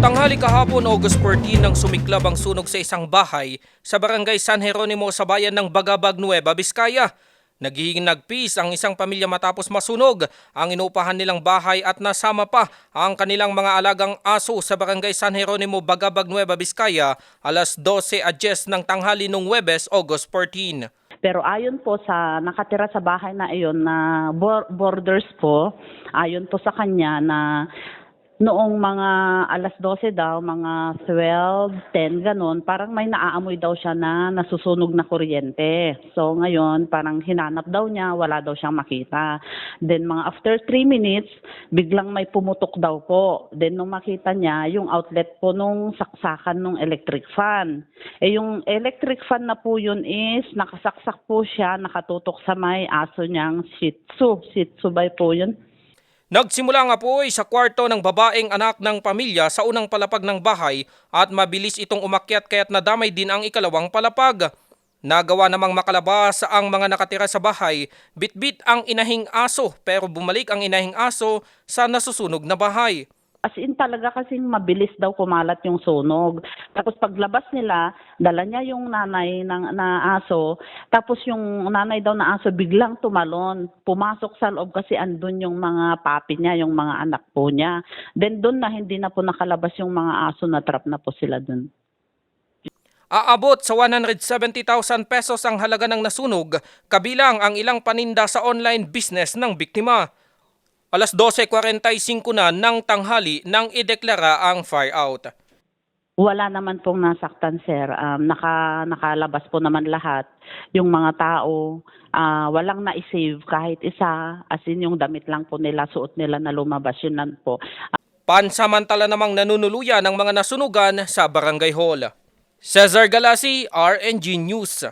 Tanghali kahapon August 14 nang sumiklab ang sunog sa isang bahay sa barangay San Jeronimo sa bayan ng Bagabag, Nueva Vizcaya. Nagiging nagpis ang isang pamilya matapos masunog ang inuupahan nilang bahay at nasama pa ang kanilang mga alagang aso sa barangay San Jeronimo, Bagabag, Nueva Vizcaya alas 12 at 10 ng tanghali nung Webes, August 14. Pero ayon po sa nakatira sa bahay na iyon na bor- borders po, ayon po sa kanya na noong mga alas 12 daw, mga 12, 10, ganun, parang may naaamoy daw siya na nasusunog na kuryente. So ngayon, parang hinanap daw niya, wala daw siyang makita. Then mga after 3 minutes, biglang may pumutok daw po. Then nung makita niya, yung outlet po nung saksakan nung electric fan. Eh yung electric fan na po yun is nakasaksak po siya, nakatutok sa may aso niyang Shih Tzu. Shih Tzu ba po yun? Nagsimula nga po sa kwarto ng babaeng anak ng pamilya sa unang palapag ng bahay at mabilis itong umakyat kaya't nadamay din ang ikalawang palapag. Nagawa namang makalabas ang mga nakatira sa bahay, bitbit ang inahing aso pero bumalik ang inahing aso sa nasusunog na bahay. As in talaga kasing mabilis daw kumalat yung sunog. Tapos paglabas nila, dala niya yung nanay ng na aso. Tapos yung nanay daw na aso biglang tumalon. Pumasok sa loob kasi andun yung mga papi niya, yung mga anak po niya. Then doon na hindi na po nakalabas yung mga aso na trap na po sila doon. Aabot sa 170,000 pesos ang halaga ng nasunog, kabilang ang ilang paninda sa online business ng biktima. Alas 12.45 na ng tanghali nang ideklara ang fire out. Wala naman pong nasaktan, sir. Um, naka, nakalabas po naman lahat. Yung mga tao, ah, walang na-save kahit isa. As in, yung damit lang po nila, suot nila na lumabas. Yun lang po. Pansamantala namang nanunuluyan ng mga nasunugan sa barangay hall. Cesar Galasi, RNG News.